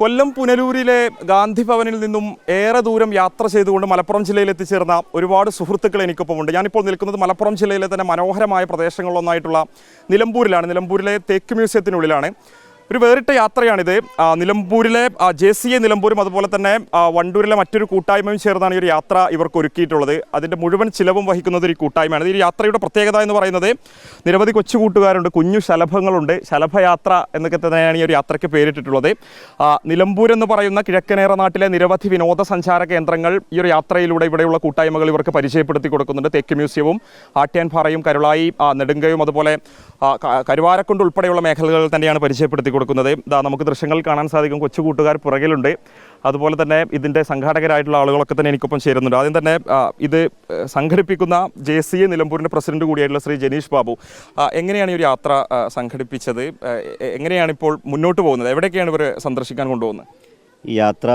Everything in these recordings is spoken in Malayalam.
കൊല്ലം പുനലൂരിലെ ഗാന്ധി ഭവനിൽ നിന്നും ഏറെ ദൂരം യാത്ര ചെയ്തുകൊണ്ട് മലപ്പുറം ജില്ലയിൽ എത്തിച്ചേർന്ന ഒരുപാട് സുഹൃത്തുക്കൾ എനിക്കൊപ്പമുണ്ട്. ഞാനിപ്പോൾ നിൽക്കുന്നത് മലപ്പുറം ജില്ലയിലെ തന്നെ മനോഹരമായ പ്രദേശങ്ങളിലൊന്നായിട്ടുള്ള നിലമ്പൂരിലാണ്. നിലമ്പൂരിലെ തേക്ക് മ്യൂസിയത്തിനുള്ളിലാണ്. ഒരു വേറിട്ട യാത്രയാണിത്. നിലമ്പൂരിലെ ജെ സി എ നിലമ്പൂരും അതുപോലെ തന്നെ വണ്ടൂരിലെ മറ്റൊരു കൂട്ടായ്മയും ചേർന്നാണ് ഈ ഒരു യാത്ര ഇവർക്ക് ഒരുക്കിയിട്ടുള്ളത്. അതിന്റെ മുഴുവൻ ചിലവും വഹിക്കുന്നത് ഒരു കൂട്ടായ്മയാണ്. ഈ യാത്രയുടെ പ്രത്യേകത എന്ന് പറയുന്നത് നിരവധി കൊച്ചു കൂട്ടുകാരുണ്ട് കുഞ്ഞു ശലഭങ്ങളുണ്ട്. ശലഭയാത്ര എന്നൊക്കെ തന്നെയാണ് ഈ ഒരു യാത്രയ്ക്ക് പേരിട്ടിട്ടുള്ളത്. നിലമ്പൂരെന്ന് പറയുന്ന കിഴക്കനേറ നാട്ടിലെ നിരവധി വിനോദസഞ്ചാര കേന്ദ്രങ്ങൾ ഈ ഒരു യാത്രയിലൂടെ ഇവിടെയുള്ള കൂട്ടായ്മകൾ ഇവർക്ക് പരിചയപ്പെടുത്തി കൊടുക്കുന്നുണ്ട്. തേക്ക് മ്യൂസിയവും ആട്യാൻപാറയും കരുളായി നെടുങ്കയും അതുപോലെ കരുവാരക്കുണ്ട് ഉൾപ്പെടെയുള്ള മേഖലകൾ തന്നെയാണ് പരിചയപ്പെടുത്തി കൊടുക്കുന്നത്. ഇതാ നമുക്ക് ദൃശ്യങ്ങൾ കാണാൻ സാധിക്കും. കൊച്ചു കൂട്ടുകാർ പുറകിലുണ്ട്. അതുപോലെ തന്നെ ഇതിന്റെ സംഘാടകരായിട്ടുള്ള ആളുകളൊക്കെ തന്നെ എനിക്കൊപ്പം ചേരുന്നുണ്ട്. ആദ്യം തന്നെ ഇത് സംഘടിപ്പിക്കുന്ന ജെ സി എ നിലമ്പൂരിന്റെ പ്രസിഡന്റ് കൂടിയായിട്ടുള്ള ശ്രീ ജനീഷ് ബാബു. എങ്ങനെയാണ് ഈ ഒരു യാത്ര സംഘടിപ്പിച്ചത്? എങ്ങനെയാണ് ഇപ്പോൾ മുന്നോട്ട് പോകുന്നത്? എവിടെയൊക്കെയാണ് ഇവർ സന്ദർശിക്കാൻ കൊണ്ടുപോകുന്നത്? ഈ യാത്ര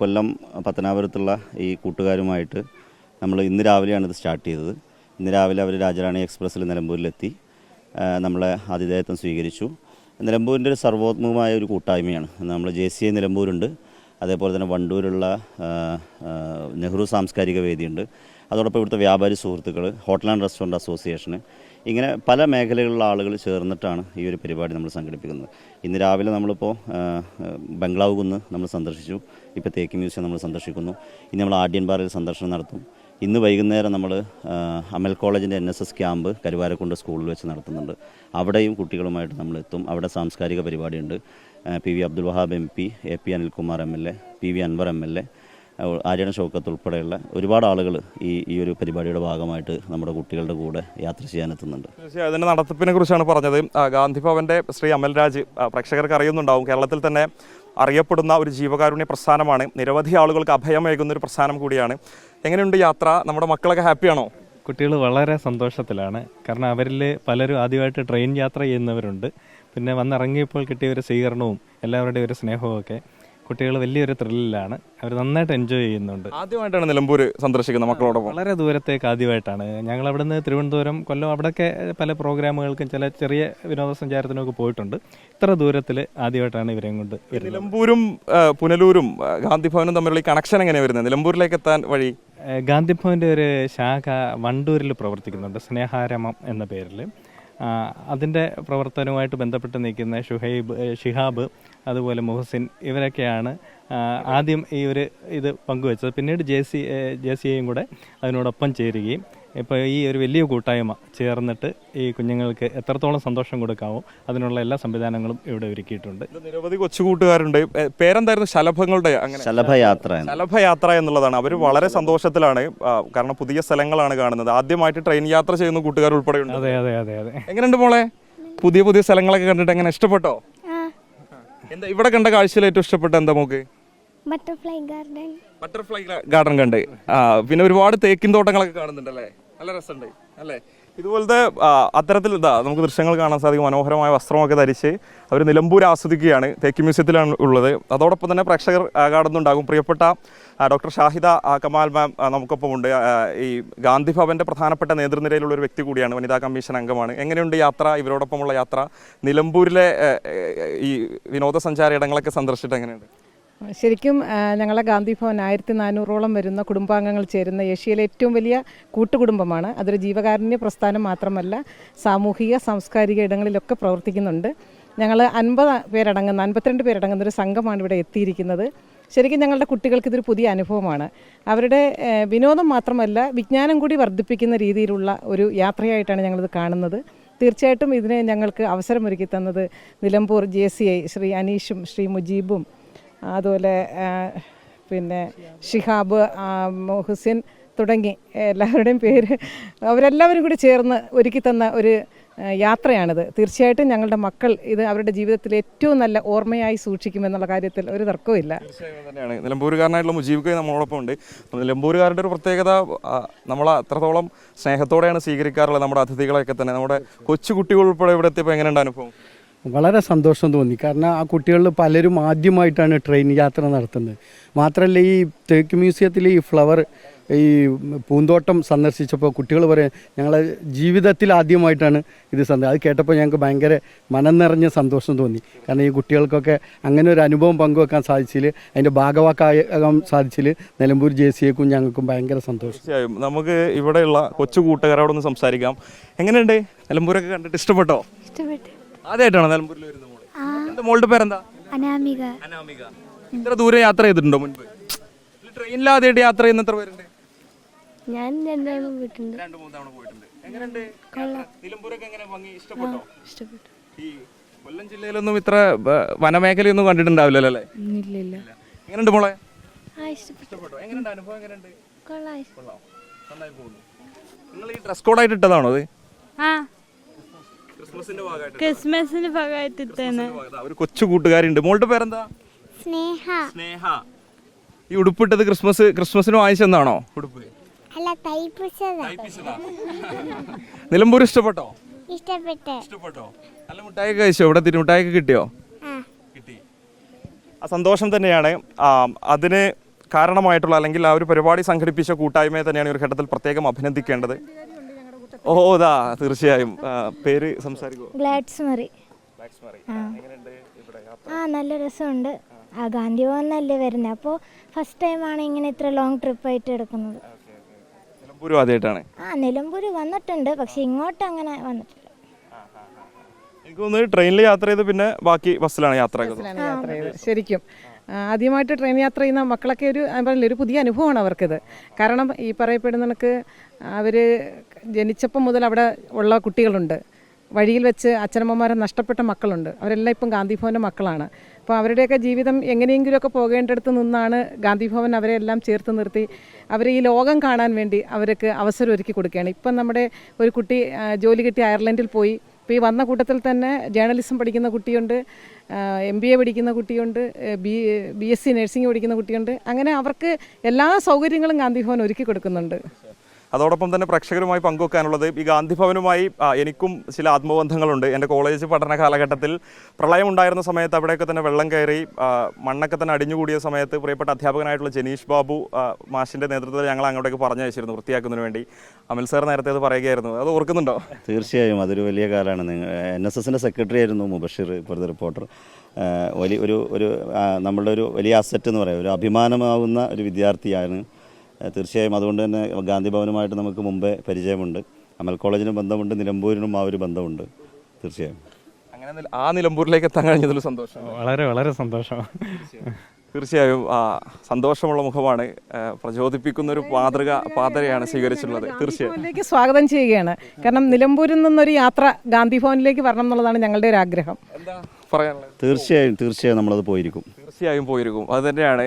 കൊല്ലം പത്തനാപുരത്തുള്ള ഈ കൂട്ടുകാരുമായിട്ട് നമ്മൾ ഇന്ന് രാവിലെയാണ് ഇത് സ്റ്റാർട്ട് ചെയ്തത്. ഇന്ന് രാവിലെ അവർ രാജറാണി എക്സ്പ്രസ്സിൽ നിലമ്പൂരിലെത്തി. നമ്മളെ ആതിഥേയത്വം സ്വീകരിച്ചു. നിലമ്പൂരിന്റെ ഒരു സർവോത്മകമായ ഒരു കൂട്ടായ്മയാണ്. നമ്മൾ ജെ സി ഐ നിലമ്പൂരുണ്ട്. അതേപോലെ തന്നെ വണ്ടൂരുള്ള നെഹ്റു സാംസ്കാരിക വേദിയുണ്ട്. അതോടൊപ്പം ഇവിടുത്തെ വ്യാപാരി സുഹൃത്തുക്കൾ ഹോട്ടൽ ആൻഡ് റെസ്റ്റോറന്റ് അസോസിയേഷന്. ഇങ്ങനെ പല മേഖലകളിലുള്ള ആളുകൾ ചേർന്നിട്ടാണ് ഈ ഒരു പരിപാടി നമ്മൾ സംഘടിപ്പിക്കുന്നത്. ഇന്ന് രാവിലെ നമ്മളിപ്പോൾ ബംഗ്ലാവ് കുന്ന് നമ്മൾ സന്ദർശിച്ചു. ഇപ്പോൾ തേക്ക് മ്യൂസിയം നമ്മൾ സന്ദർശിക്കുന്നു. ഇനി നമ്മൾ ആഡ്യൻപാറയിൽ സന്ദർശനം നടത്തും. ഇന്ന് വൈകുന്നേരം നമ്മൾ അമൽ കോളേജിന്റെ N S S camp Karuvarakundu സ്കൂളിൽ വെച്ച് നടത്തുന്നുണ്ട്. അവിടെയും കുട്ടികളുമായിട്ട് നമ്മൾ എത്തും അവിടെ സാംസ്കാരിക പരിപാടിയുണ്ട്. P V Abdul Wahab M P A P Anilkumar M L A P V Anwar M L A Aryadan Shoukath ഉൾപ്പെടെയുള്ള ഒരുപാട് ആളുകൾ ഈ ഈ ഒരു പരിപാടിയുടെ ഭാഗമായിട്ട് നമ്മുടെ കുട്ടികളുടെ കൂടെ യാത്ര ചെയ്യാനെത്തുന്നുണ്ട് തീർച്ചയായും അതിന്റെ നടത്തിപ്പിനെ കുറിച്ചാണ് പറഞ്ഞത്. ഗാന്ധി ഭവന്റെ ശ്രീ അമൽരാജ് പ്രേക്ഷകർക്ക് അറിയുന്നുണ്ടാവും. കേരളത്തിൽ തന്നെ അറിയപ്പെടുന്ന ഒരു ജീവകാരുണ്യ പ്രസ്ഥാനമാണ്. നിരവധി ആളുകൾക്ക് അഭയമേകുന്ന ഒരു പ്രസ്ഥാനം കൂടിയാണ്. എങ്ങനെയുണ്ട് യാത്ര? നമ്മുടെ മക്കളൊക്കെ ഹാപ്പിയാണോ? കുട്ടികൾ വളരെ സന്തോഷത്തിലാണ്. കാരണം അവരിൽ പലരും ആദ്യമായിട്ട് ട്രെയിൻ യാത്ര ചെയ്യുന്നവരുണ്ട്. പിന്നെ വന്നിറങ്ങിയപ്പോൾ കിട്ടിയ ഒരു സ്വീകരണവും എല്ലാവരുടെയും ഒരു സ്നേഹവും ഒക്കെ കുട്ടികൾ വലിയൊരു ത്രില്ലിലാണ് അവർ നന്നായിട്ട് എൻജോയ് ചെയ്യുന്നുണ്ട്. ആദ്യമായിട്ടാണ് നിലമ്പൂർ സന്ദർശിക്കുന്നത് മക്കളോടൊപ്പം. വളരെ ദൂരത്തേക്ക് ആദ്യമായിട്ടാണ്. ഞങ്ങൾ അവിടെ നിന്ന് തിരുവനന്തപുരം കൊല്ലം അവിടെയൊക്കെ പല പ്രോഗ്രാമുകൾക്കും ചില ചെറിയ വിനോദസഞ്ചാരത്തിനൊക്കെ പോയിട്ടുണ്ട്. ഇത്ര ദൂരത്തിൽ ആദ്യമായിട്ടാണ് ഇവരെയും കൊണ്ട് നിലമ്പൂരും പുനലൂരും ഗാന്ധിഭവനും ഗാന്ധി ഭവനും തമ്മിലുള്ള ഈ കണക്ഷൻ എങ്ങനെയാണ് വരുന്നത്? നിലമ്പൂരിലേക്ക് എത്താൻ വഴി? ഗാന്ധിഭവന്റെ ഗാന്ധി ഭവന്റെ ഒരു ശാഖ വണ്ടൂരിൽ പ്രവർത്തിക്കുന്നുണ്ട്. സ്നേഹാരമം എന്ന പേരിൽ അതിന്റെ പ്രവർത്തനവുമായിട്ട് ബന്ധപ്പെട്ട് നിൽക്കുന്ന ഷുഹൈബ് ഷിഹാബ് അതുപോലെ മുഹസിൻ ഇവരൊക്കെയാണ് ആദ്യം ഈ ഒരു ഇത് പങ്കുവെച്ചത്. പിന്നീട് ജെ സി ജെ സി ഐയും കൂടെ അതിനോടൊപ്പം ചേരുകയും. ഇപ്പോൾ ഈ ഒരു വലിയ കൂട്ടായ്മ ചേർന്നിട്ട് ഈ കുഞ്ഞുങ്ങൾക്ക് എത്രത്തോളം സന്തോഷം കൊടുക്കാമോ അതിനുള്ള എല്ലാ സംവിധാനങ്ങളും ഇവിടെ ഒരുക്കിയിട്ടുണ്ട്. നിരവധി കൊച്ചു കൂട്ടുകാരുണ്ട് പേരെന്തായിരുന്നു? ശലഭങ്ങളുടെ അങ്ങനെ. ശലഭയാത്ര ശലഭയാത്ര എന്നുള്ളതാണ്. അവർ വളരെ സന്തോഷത്തിലാണ് കാരണം പുതിയ സ്ഥലങ്ങളാണ് കാണുന്നത്. ആദ്യമായിട്ട് ട്രെയിൻ യാത്ര ചെയ്യുന്ന കൂട്ടുകാർ ഉൾപ്പെടെ ഉണ്ട് അതെ അതെ അതെ അതെ. എങ്ങനെയുണ്ട് മോളെ? പുതിയ പുതിയ സ്ഥലങ്ങളൊക്കെ കണ്ടിട്ട് എങ്ങനെ ഇഷ്ടപ്പെട്ടോ? എന്താ ഇവിടെ കണ്ട കാഴ്ചയിൽ ഏറ്റവും ഇഷ്ടപ്പെട്ട എന്താ മോക്ക് ബട്ടർഫ്ലൈ ഗാർഡൻ ബട്ടർഫ്ലൈ ഗാർഡൻ കണ്ട്. പിന്നെ ഒരുപാട് തേക്കിൻ തോട്ടങ്ങളൊക്കെ കാണുന്നുണ്ടല്ലേ? നല്ല രസമുണ്ട് അല്ലേ? ഇതുപോലത്തെ അത്തരത്തിൽ ഇതാ നമുക്ക് ദൃശ്യങ്ങൾ കാണാൻ സാധിക്കും. മനോഹരമായ വസ്ത്രമൊക്കെ ധരിച്ച് അവർ നിലമ്പൂർ ആസ്വദിക്കുകയാണ്. തേക്ക് മ്യൂസിയത്തിലാണ് ഉള്ളത്. അതോടൊപ്പം തന്നെ പ്രേക്ഷകർ കാണുന്നുണ്ടാകും. പ്രിയപ്പെട്ട ഡോക്ടർ ഷാഹിദ കമാൽ മാം നമുക്കൊപ്പം നമുക്കൊപ്പമുണ്ട് ഈ ഗാന്ധി ഭവന്റെ പ്രധാനപ്പെട്ട നേതൃനിരയിലുള്ള ഒരു വ്യക്തി കൂടിയാണ് വനിതാ കമ്മീഷൻ അംഗമാണ്. എങ്ങനെയുണ്ട് യാത്ര? ഇവരോടൊപ്പമുള്ള യാത്ര? നിലമ്പൂരിലെ ഈ വിനോദസഞ്ചാര ഇടങ്ങളൊക്കെ സന്ദർശിച്ചിട്ട് എങ്ങനെയുണ്ട്? ശരിക്കും ഞങ്ങളെ ഗാന്ധി ഭവൻ ആയിരത്തി നാനൂറോളം വരുന്ന കുടുംബാംഗങ്ങൾ ചേരുന്ന ഏഷ്യയിലെ ഏറ്റവും വലിയ കൂട്ടുകുടുംബമാണ്. അതൊരു ജീവകാരുണ്യ പ്രസ്ഥാനം മാത്രമല്ല സാമൂഹിക സാംസ്കാരിക ഇടങ്ങളിലൊക്കെ പ്രവർത്തിക്കുന്നുണ്ട്. ഞങ്ങൾ അൻപത് പേരടങ്ങുന്ന അൻപത്തിരണ്ട് പേരടങ്ങുന്ന ഒരു സംഘമാണ് ഇവിടെ എത്തിയിരിക്കുന്നത്. ശരിക്കും ഞങ്ങളുടെ കുട്ടികൾക്ക് ഇതൊരു പുതിയ അനുഭവമാണ്. അവരുടെ വിനോദം മാത്രമല്ല വിജ്ഞാനം കൂടി വർദ്ധിപ്പിക്കുന്ന രീതിയിലുള്ള ഒരു യാത്രയായിട്ടാണ് ഞങ്ങളിത് കാണുന്നത്. തീർച്ചയായിട്ടും ഇതിനെ ഞങ്ങൾക്ക് അവസരമൊരുക്കി തന്നത് Nilambur J C I Shri അനീഷും Shri മുജീബും അതുപോലെ പിന്നെ ഷിഹാബ് ഹുസൈൻ തുടങ്ങി എല്ലാവരുടെയും പേര്. അവരെല്ലാവരും കൂടി ചേർന്ന് ഒരുക്കി തന്ന ഒരു യാത്രയാണിത്. തീർച്ചയായിട്ടും ഞങ്ങളുടെ മക്കൾ ഇത് അവരുടെ ജീവിതത്തിൽ ഏറ്റവും നല്ല ഓർമ്മയായി സൂക്ഷിക്കുമെന്നുള്ള കാര്യത്തിൽ ഒരു തർക്കവുമില്ല. തന്നെയാണ്. നിലമ്പൂരുകാരനായിട്ടുള്ള മുജീബ് നമ്മളോടൊപ്പം ഉണ്ട് നിലമ്പൂരുകാരുടെ ഒരു പ്രത്യേകത നമ്മൾ അത്രത്തോളം സ്നേഹത്തോടെയാണ് സ്വീകരിക്കാറുള്ളത് നമ്മുടെ അതിഥികളെയൊക്കെ തന്നെ. നമ്മുടെ കൊച്ചുകുട്ടികൾ ഉൾപ്പെടെ ഇവിടെ എത്തിയപ്പോൾ എങ്ങനെയുണ്ട് അനുഭവം? വളരെ സന്തോഷം തോന്നി. കാരണം ആ കുട്ടികളിൽ പലരും ആദ്യമായിട്ടാണ് ട്രെയിൻ യാത്ര നടത്തുന്നത്. മാത്രമല്ല ഈ തേക്ക് മ്യൂസിയത്തിൽ ഈ ഫ്ലവർ ഈ പൂന്തോട്ടം സന്ദർശിച്ചപ്പോൾ കുട്ടികൾ പറയാൻ ഞങ്ങളെ ജീവിതത്തിൽ ആദ്യമായിട്ടാണ് ഇത് സന്ദ അത് കേട്ടപ്പോൾ ഞങ്ങൾക്ക് ഭയങ്കര മനം നിറഞ്ഞ സന്തോഷം തോന്നി. കാരണം ഈ കുട്ടികൾക്കൊക്കെ അങ്ങനെ ഒരു അനുഭവം പങ്കുവെക്കാൻ സാധിച്ചില്ല അതിന്റെ ഭാഗവാക്കാകാൻ സാധിച്ചില്ല നിലമ്പൂർ ജെ സി എക്കും ഞങ്ങൾക്കും ഭയങ്കര സന്തോഷം. തീർച്ചയായും. നമുക്ക് ഇവിടെയുള്ള കൊച്ചു കൂട്ടുകാരോടൊന്ന് സംസാരിക്കാം. എങ്ങനെയുണ്ട്? നിലമ്പൂരൊക്കെ കണ്ടിട്ട് ഇഷ്ടപ്പെട്ടോ? ഇഷ്ടപ്പെട്ടു. ആദ്യമായിട്ടാണോ നിലമ്പൂരിൽ വരുന്നത് മോൾ? എന്താ മോളുടെ പേരെന്താ? അനാമിക. അനാമിക. ഇത്ര ദൂരം യാത്ര ചെയ്തിട്ടുണ്ടോ മുൻപ്? ട്രെയിനിൽ ആദ്യമായിട്ട് യാത്ര ചെയ്യുന്ന എത്ര പേരുണ്ട്? ഞാൻ രണ്ടാളും പോയിട്ടുണ്ട്. രണ്ട് മൂന്ന് തവണ പോയിട്ടുണ്ട്. എങ്ങനെയുണ്ട്? നിലമ്പൂരൊക്കെ എങ്ങനെ ഭംഗി? ഇഷ്ടപ്പെട്ടോ? ഇഷ്ടപ്പെട്ടു. ഈ കൊല്ലം ജില്ലയിലൊന്നും ഇത്ര വനമേഖലയൊന്നും കണ്ടിട്ടുണ്ടാവില്ലല്ലോ അല്ലേ? എങ്ങനെയുണ്ട് മോളെ? ഇഷ്ടപ്പെട്ടു. എങ്ങനെയുണ്ട്? അനുഭവം എങ്ങനെയുണ്ട്? കൊള്ളാം കൊള്ളാം. നന്നായി പോകുന്നു. നിങ്ങൾ ഈ ഡ്രസ് കോഡായിട്ട് ഇട്ടതാണോ അത്? ആ. ക്രിസ്മസിന്റെ ഭാഗമായിട്ട് തന്നെ ഒരു കൊച്ചു കൂട്ടുകാരുണ്ട് മോളുടെ പേരെന്താ? സ്നേഹ. സ്നേഹ. ഈ ഉടുപ്പിട്ടത് ക്രിസ്മസ് ക്രിസ്മസിന് വാങ്ങിച്ചെന്നാണോ? ഉടുപ്പ്. അല്ല നിലമ്പൂർ ഇഷ്ടപ്പെട്ടോ? ഇഷ്ടപ്പെട്ടു. ഇഷ്ടപ്പെട്ടോ? നല്ല മുട്ടായി കഴിച്ചോ? ഇവിടെ തിരി മിഠായി കിട്ടിയോ? ആ. കിട്ടി. ആ സന്തോഷം തന്നെയാണ്. ആ, അതിന് കാരണമായിട്ടുള്ള അല്ലെങ്കിൽ ആ ഒരു പരിപാടി സംഘടിപ്പിച്ച കൂട്ടായ്മയെ തന്നെയാണ് ഈ ഒരു ഘട്ടത്തിൽ പ്രത്യേകം അഭിനന്ദിക്കേണ്ടത്. ഓ ദാ തീർച്ചയായും. പേര് സംസാരിക്കുമോ ഗ്ലാഡ്സ് മറി ആ. നല്ല രസമുണ്ട്. ആ ഗാന്ധി ഭവനല്ലേ വരുന്നത്. അപ്പോ ഫസ്റ്റ് ടൈം ആണ് ഇങ്ങനെ ഇത്ര ലോങ് ട്രിപ്പ് ആയിട്ട് എടുക്കുന്നത്. നിലമ്പൂരും ആദ്യമായിട്ടാണ്. ആ നിലമ്പൂർ വന്നിട്ടുണ്ട്. പക്ഷെ ഇങ്ങോട്ട് അങ്ങനെ വന്നിട്ടില്ല. എനിക്ക് ട്രെയിനിൽ യാത്ര ചെയ്ത് പിന്നെ ബാക്കി ബസ്സിലാണ് യാത്ര ശരിക്കും. ആദ്യമായിട്ട് ട്രെയിൻ യാത്ര ചെയ്യുന്ന മക്കളൊക്കെ ഒരു പറഞ്ഞില്ല ഒരു പുതിയ അനുഭവമാണ് അവർക്കിത്. കാരണം ഈ പറയപ്പെടുന്ന കണക്ക് അവർ ജനിച്ചപ്പം മുതൽ അവിടെ ഉള്ള കുട്ടികളുണ്ട്. വഴിയിൽ വെച്ച് അച്ഛനമ്മമാരെ നഷ്ടപ്പെട്ട മക്കളുണ്ട്. അവരെല്ലാം ഇപ്പം ഗാന്ധി ഭവന്റെ മക്കളാണ്. അപ്പോൾ അവരുടെയൊക്കെ ജീവിതം എങ്ങനെയെങ്കിലുമൊക്കെ പോകേണ്ടടുത്ത് നിന്നാണ് ഗാന്ധി ഭവൻ അവരെ എല്ലാം ചേർത്ത് നിർത്തി. അവരെ ഈ ലോകം കാണാൻ വേണ്ടി അവർക്ക് അവസരം ഒരുക്കി കൊടുക്കുകയാണ്. ഇപ്പം നമ്മുടെ ഒരു കുട്ടി ജോലി കിട്ടി അയർലൻഡിൽ പോയി. ഇപ്പോൾ ഈ വന്ന കൂട്ടത്തിൽ തന്നെ ജേർണലിസം പഠിക്കുന്ന കുട്ടിയുണ്ട് എം ബി എ പഠിക്കുന്ന കുട്ടിയുണ്ട് B B S C nursing പഠിക്കുന്ന കുട്ടിയുണ്ട്. അങ്ങനെ അവർക്ക് എല്ലാ സൗകര്യങ്ങളും ഗാന്ധി ഭവൻ ഒരുക്കി കൊടുക്കുന്നുണ്ട്. അതോടൊപ്പം തന്നെ പ്രേക്ഷകരുമായി പങ്കുവെക്കാനുള്ളത് ഈ ഗാന്ധി ഭവനുമായി എനിക്കും ചില ആത്മബന്ധങ്ങളുണ്ട്. എന്റെ കോളേജ് പഠന കാലഘട്ടത്തിൽ പ്രളയം ഉണ്ടായിരുന്ന സമയത്ത് അവിടെയൊക്കെ തന്നെ വെള്ളം കയറി മണ്ണൊക്കെ തന്നെ അടിഞ്ഞുകൂടിയ സമയത്ത് പ്രിയപ്പെട്ട അധ്യാപകനായിട്ടുള്ള ജനീഷ് ബാബു മാഷിന്റെ നേതൃത്വത്തിൽ ഞങ്ങൾ അങ്ങോട്ടേക്ക് പറഞ്ഞു അയച്ചിരുന്നു വൃത്തിയാക്കുന്നതിന് വേണ്ടി. അമൽ സാർ നേരത്തെ അത് പറയുകയായിരുന്നു. അത് ഓർക്കുന്നുണ്ടോ? തീർച്ചയായും. അതൊരു വലിയ കാലമാണ്. നിങ്ങൾ എൻ എസ് എസിന്റെ സെക്രട്ടറി ആയിരുന്നു മുബഷീർ ഇപ്പോഴത്തെ റിപ്പോർട്ടർ. വലിയ ഒരു ഒരു നമ്മളുടെ ഒരു വലിയ അസറ്റ് എന്ന് പറയാം. ഒരു അഭിമാനമാവുന്ന ഒരു വിദ്യാർത്ഥിയാണ് തീർച്ചയായും അതുകൊണ്ട് തന്നെ ഗാന്ധി ഭവനുമായിട്ട് നമുക്ക് മുമ്പേ പരിചയമുണ്ട്. അമൽ കോളേജിനും ബന്ധമുണ്ട് നിലമ്പൂരിനും ആ ഒരു ബന്ധമുണ്ട്. തീർച്ചയായും. അങ്ങനെ ആ നിലമ്പൂരിലേക്ക് എത്താൻ കഴിഞ്ഞതിൽ സന്തോഷം. വളരെ വളരെ സന്തോഷം. തീർച്ചയായും ആ സന്തോഷമുള്ള മുഖമാണ് പ്രചോദിപ്പിക്കുന്ന ഒരു മാതൃക പാതരയാണ് സ്വീകരിച്ചിട്ടുള്ളത്. തീർച്ചയായും. സ്വാഗതം ചെയ്യുകയാണ്. കാരണം നിലമ്പൂരിൽ നിന്നൊരു യാത്ര ഗാന്ധി ഭവനിലേക്ക് വരണം എന്നുള്ളതാണ് ഞങ്ങളുടെ ഒരു ആഗ്രഹം. എന്താ പറയാനുള്ളത്? തീർച്ചയായും തീർച്ചയായും നമ്മളത് പോയിരിക്കും. തീർച്ചയായും പോയിരിക്കും. അത് തന്നെയാണ്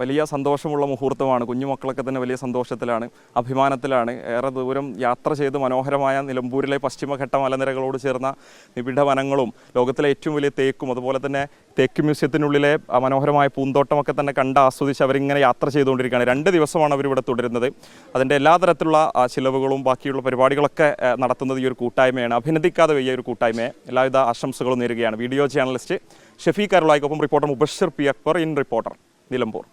വലിയ സന്തോഷമുള്ള മുഹൂർത്തമാണ്. കുഞ്ഞുമക്കളൊക്കെ തന്നെ വലിയ സന്തോഷത്തിലാണ് അഭിമാനത്തിലാണ്. ഏറെ ദൂരം യാത്ര ചെയ്ത് മനോഹരമായ നിലമ്പൂരിലെ പശ്ചിമഘട്ട മലനിരകളോട് ചേർന്ന നിബിഡ വനങ്ങളും ലോകത്തിലെ ഏറ്റവും വലിയ തേക്കും അതുപോലെ തന്നെ തേക്ക് മ്യൂസിയത്തിനുള്ളിലെ മനോഹരമായ പൂന്തോട്ടമൊക്കെ തന്നെ കണ്ട് ആസ്വദിച്ച് അവരിങ്ങനെ യാത്ര ചെയ്തുകൊണ്ടിരിക്കുകയാണ്. രണ്ട് ദിവസമാണ് അവരിവിടെ തുടരുന്നത്. അതിന്റെ എല്ലാ തരത്തിലുള്ള ചിലവുകളും ബാക്കിയുള്ള പരിപാടികളൊക്കെ നടത്തുന്നത് ഈ ഒരു കൂട്ടായ്മയാണ്. അഭിനന്ദിക്കാതെ വയ്യ ഒരു കൂട്ടായ്മയെ. എല്ലാവിധ ആശംസകളും നേരുകയാണ്. Video journalist Shefeeq അരുളായിക്കൊപ്പം reporter Mubashar P Akbar in reporter Nilambur.